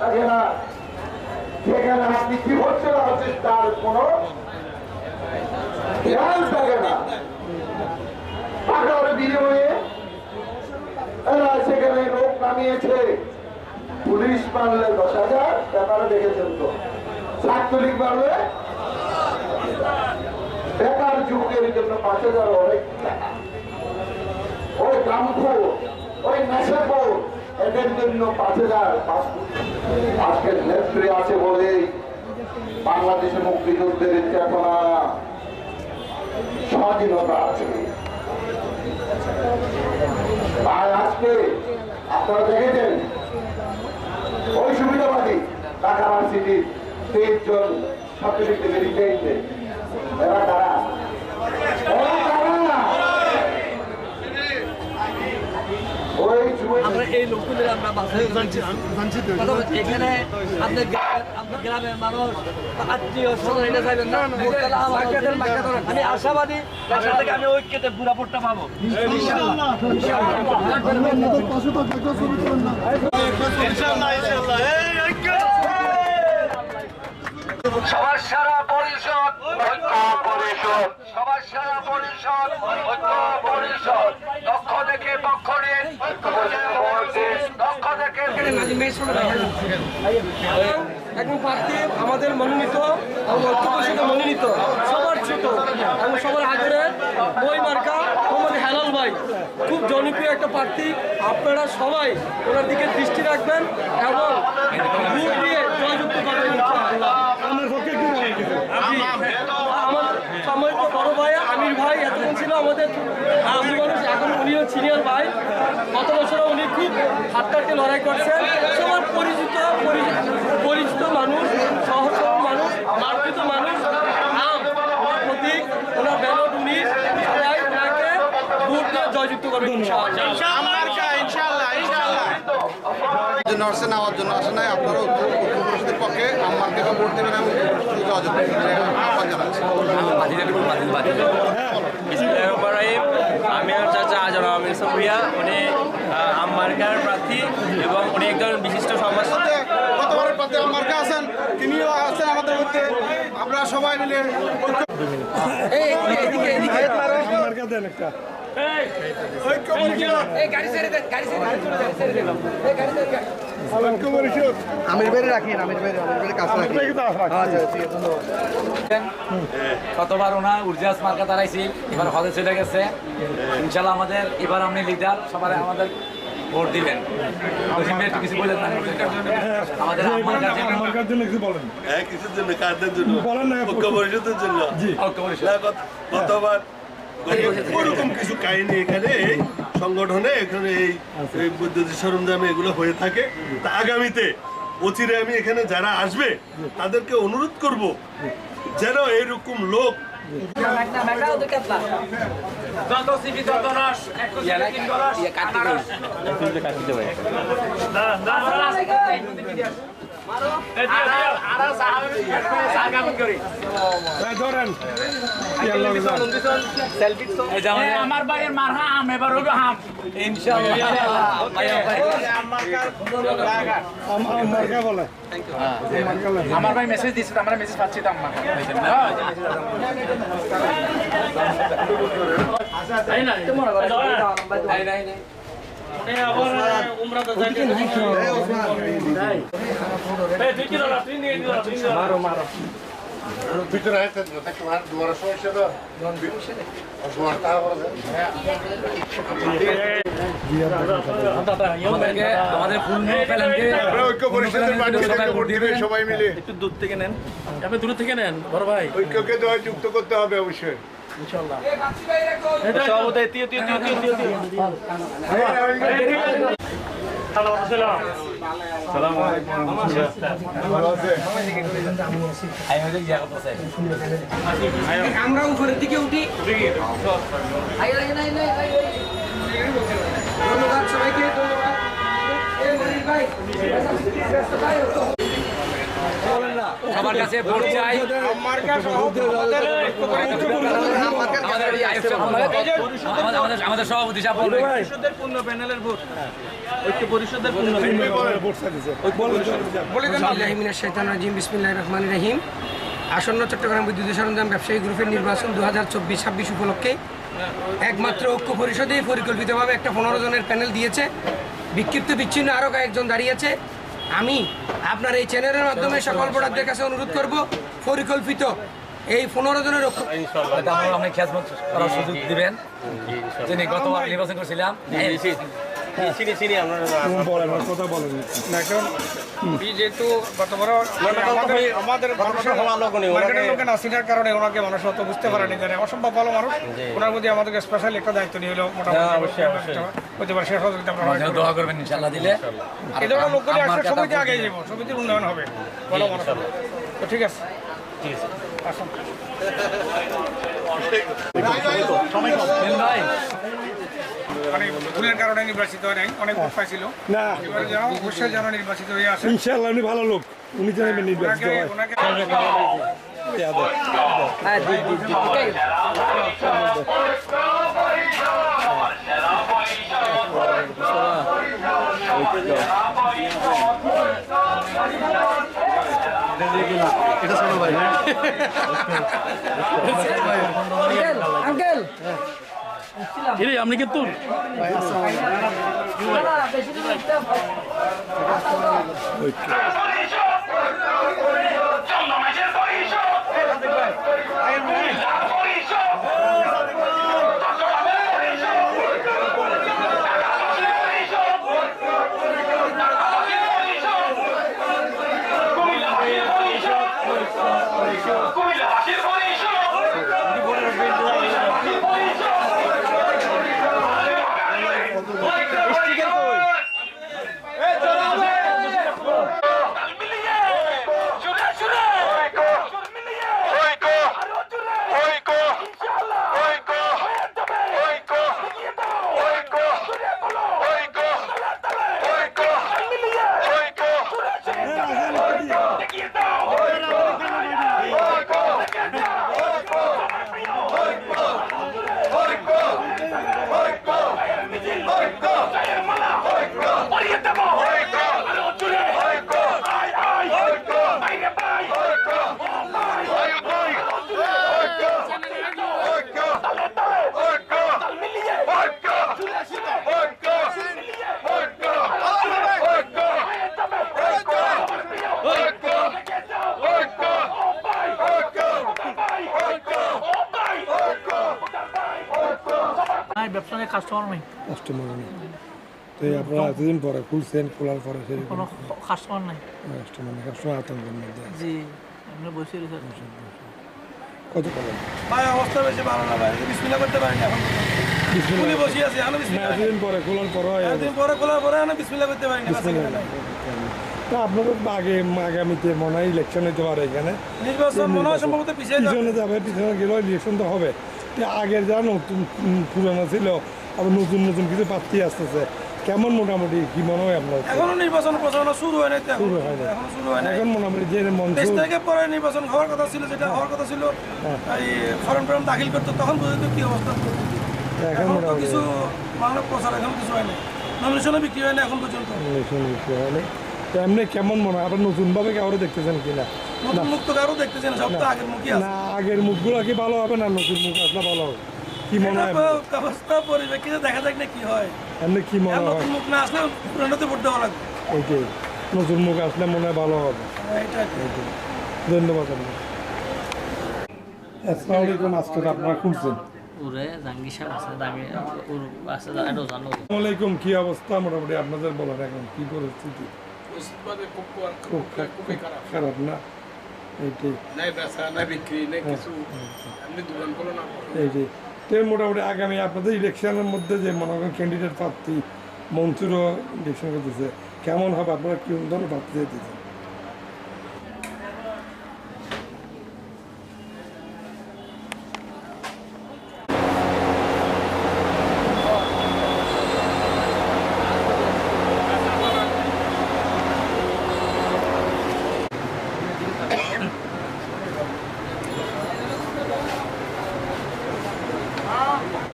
থাকে না সেখানে আপনি কি হচ্ছে না হচ্ছে তার কোনো খেয়াল থাকে না। টাকার বিনিময়ে এরা সেখানে লোক নামিয়েছে। পুলিশ মারলে দশ হাজার, ব্যাপারে দেখেছেন তো। ছাত্রলীগ মারলে বেকার যুবকের জন্য পাঁচ হাজার অনেক টাকা। ওই গামখো ওই নেশাখোর এদের জন্য পাঁচ হাজার আজকের নেত্রী আছে বলেই বাংলাদেশে মুক্তিযুদ্ধের চেতনা স্বাধীনতা আছে। আর আজকে আপনারা দেখেছেন, ওই সুবিধাবাদী ঢাকা ভার্সিটির তেইশ জন বেরিয়ে এরা কারা এরা কারা ওই যুবক আমরা এই লোকগুলোর আমরা এখানে আপনার গ্রামের মানুষ আত্মীয় স্বজন এটা চাইবেন না? আমি আশাবাদী তার থেকে আমি ঐক্যতে পুরাপুরটা পাবো। সবার সারা পরিষদ ঐক্য পরিষদ। সবার সারা পরিষদ ঐক্য পরিষদ। দক্ষ প্রার্থী আমাদের মনোনীত এবং মনোনীত সবার ছোট এবং সবার আগ্রহের বই মার্কা মোহাম্মদ হেলাল ভাই। খুব জনপ্রিয় একটা প্রার্থী। আপনারা সবাই ওনার দিকে দৃষ্টি রাখবেন এবং দিয়ে জয়যুক্ত করবেন। আমার সাময়িক বড় ভাই আমির ভাই এতদিন ছিল আমাদের এখন উনিও সিনিয়র ভাই। গত বছর উনি খুব হাতটাকে লড়াই করছেন। সবার পরিচিত পরি- পরিচিত মানুষ সহজ মানুষ মার্কিত মানুষ। আম ওনার প্রতীক ওনার ব্যালট উনি সবাই ওনাকে ভোট দিয়ে জয়যুক্ত করবেন ইনশাআল্লাহ। জন্য আসছে না আমার জন্য আসে নাই আপনারা উত্তর উত্তর পরিষদের পক্ষে আমাকে ভোট দেবেন এবং যোগাযোগ আহ্বান জানাচ্ছি বিসমিল্লাহিররহমানিররহিম। আমি আর চাচা আহমেদ সফিয়া উনি আহ, প্রার্থী এবং উনি একজন বিশিষ্ট সমাজ গতবারের প্রার্থী আমার আছেন তিনিও আছেন আমাদের মধ্যে। আমরা সবাই মিলে আমির বাইরে রাখেন আমির বাইরে আমির বাইরে কাছে রাখেন। আচ্ছা ঠিক আছে ধন্যবাদ। কতবার ওনা উর্জাস মার্কা দাঁড়াইছি এবার হদে চলে গেছে। ইনশাল্লাহ আমাদের এবার আপনি লিডার সবাই আমাদের ভোট দিবেন। কিছু বলেন না আমাদের আমার কাছে। হ্যাঁ কিসের জন্য? কাদের জন্য ঐক্য পরিষদের জন্য। ঐক্য পরিষদ। না, গত- ওরকম কিছু কাহিনী এখানে। সংগঠনে এখানে এই এই বৈদ্যুতিক সরঞ্জাম এগুলো হয়ে থাকে। তা আগামীতে অচিরে আমি এখানে যারা আসবে তাদেরকে অনুরোধ করব যেন এরকম লোক আমাদের আমার ভাইয়ের মার হাম এবার হইবে হাম আমার ভাই মেসেজ দিছিল আমরা মেসেজ পাচ্ছি তো আমার। নাই নাই নাই ভিতরে তোমার সমস্যা তো। আমাদেরকে আমাদের ফুল ঐক্য পরিষদের প্রার্থীদেরকে সবাই মিলে। একটু দূর থেকে নেন। আপনি দূর থেকে নেন বড় ভাই। ঐক্যকে তো যুক্ত করতে হবে অবশ্যই। আমরা উপরের দিকে উঠি ধন্যবাদ সবাইকে ধন্যবাদ সবার কাছে ভোট চাই। আমাদের সাহেব সভাপতি রহমান রহিম আসন্ন চট্টগ্রাম বিদ্যুৎ সরঞ্জাম ব্যবসায়ী গ্রুপের নির্বাচন দু হাজার চব্বিশ ছাব্বিশ উপলক্ষে একমাত্র ঐক্য পরিষদেই পরিকল্পিতভাবে একটা পনেরো জনের প্যানেল দিয়েছে। বিক্ষিপ্ত বিচ্ছিন্ন আরও কয়েকজন দাঁড়িয়েছে আমি আপনার এই চ্যানেলের মাধ্যমে সকল ভোটারদের কাছে অনুরোধ করব পরিকল্পিত এই পনেরো জনের অনেক খেয়াল করার সুযোগ দিবেন। যিনি গতবার নির্বাচন করছিলাম। চিনি চিনি আমরা যেহেতু গতবার আমাদের আমাদের মানুষের মার্কেটের লোকের আসিনার কারণে ওনাকে মানুষ অত বুঝতে পারেনি জানে। অসম্ভব ভালো মানুষ। ওনার মধ্যে আমাদেরকে স্পেশাল একটা দায়িত্ব নিয়ে হলো মোটামুটি হতে পারে। সে সহযোগিতা আমরা দোয়া করবেন ইনশাল্লাহ দিলে। এই ধরনের লোকগুলি আসলে সমিতি আগে সমিতির উন্নয়ন হবে। ভালো মানুষ তো ঠিক আছে। ঠিক আছে আসুন। ভাই। মানে ভুলের কারণে নির্বাচিত হয় নাই অনেক ভোট পাইছিল। না। এবার যেন অবশ্যই যেন নির্বাচিত হয়ে আসে ইনশাল্লাহ উনি ভালো লোক। উনি জানেন নির্বাচিত ওনাকে হয় ওনাকে কাস্টমার নেই। তো এই আপনারা এতদিন পরে খুলছেন খোলার পরে সেরকম কোনো কাস্টমার নাই। কাস্টমার নেই কাস্টমার আতঙ্কের মধ্যে জি আমরা বসে রয়েছি কত পাবেন ভাই অবস্থা বেশি ভালো না ভাই বিসমিল্লাহ করতে পারি না এখন খুলে বসে আছি এখন না এতদিন পরে খোলার পরে এতদিন পরে খোলার পরে এখন বিসমিল্লাহ করতে পারি না তা আপনাদের আগে আগামীতে মনে হয় ইলেকশন হতে পারে এখানে। নির্বাচন মনে হয় সম্ভবত যাবে। পিছনে যাবে পিছনে গেলেও ইলেকশন তো হবে। তো আগের যা নতুন পুরানো ছিল আবার নতুন নতুন কিছু প্রার্থী আসতেছে। কেমন মোটামুটি কি মনে হয় আপনার? এখনও নির্বাচন প্রচারণা শুরু হয় নাই। শুরু হয় নাই। এখনও শুরু হয় নাই। এখন মোটামুটি যে তেইশ তারিখে পরে নির্বাচন হওয়ার কথা ছিল যেটা হওয়ার কথা ছিল এই ফর্ম টর্ম দাখিল করতো তখন পর্যন্ত কি অবস্থা। এখন মোটামুটি কিছু বাংলা প্রচার এখন কিছু হয় না নমিনেশনও বিক্রি হয় না এখন পর্যন্ত। ইলেকশন বিষয় হলে তো এমনি কেমন মনে হয়? আবার নতুনভাবে কাউরে দেখতেছেন কিনা? নতুন মুক্ত কারও দেখতেছেন সব তো আগের মুখী আছে। না আগের মুখগুলো কি ভালো হবে না নতুন মুখ? আসলে ভালো হবে। কি মনে হয় অবস্থা পরিপ্রেক্ষিতে দেখা যাক না কি হয়। এমনি কি মনে হয় নতুন মুখ না আসলে পুরানোতে ভোট দেওয়া লাগবে। ওইটাই। নতুন মুখ আসলে মনে হয় ভালো হবে। ধন্যবাদ আপনার আসসালামু আলাইকুম আজকে আপনারা খুলছেন কি অবস্থা? মোটামুটি আপনাদের বলার এখন কি পরিস্থিতি? খুব খারাপ না? মোটামুটি আগামী আপনাদের ইলেকশনের মধ্যে যে মনে করেন ক্যান্ডিডেট প্রার্থী মন্ত্রীরও ইলেকশন করতেছে কেমন হবে আপনারা কি ধরনের প্রার্থী চাইতেছেন?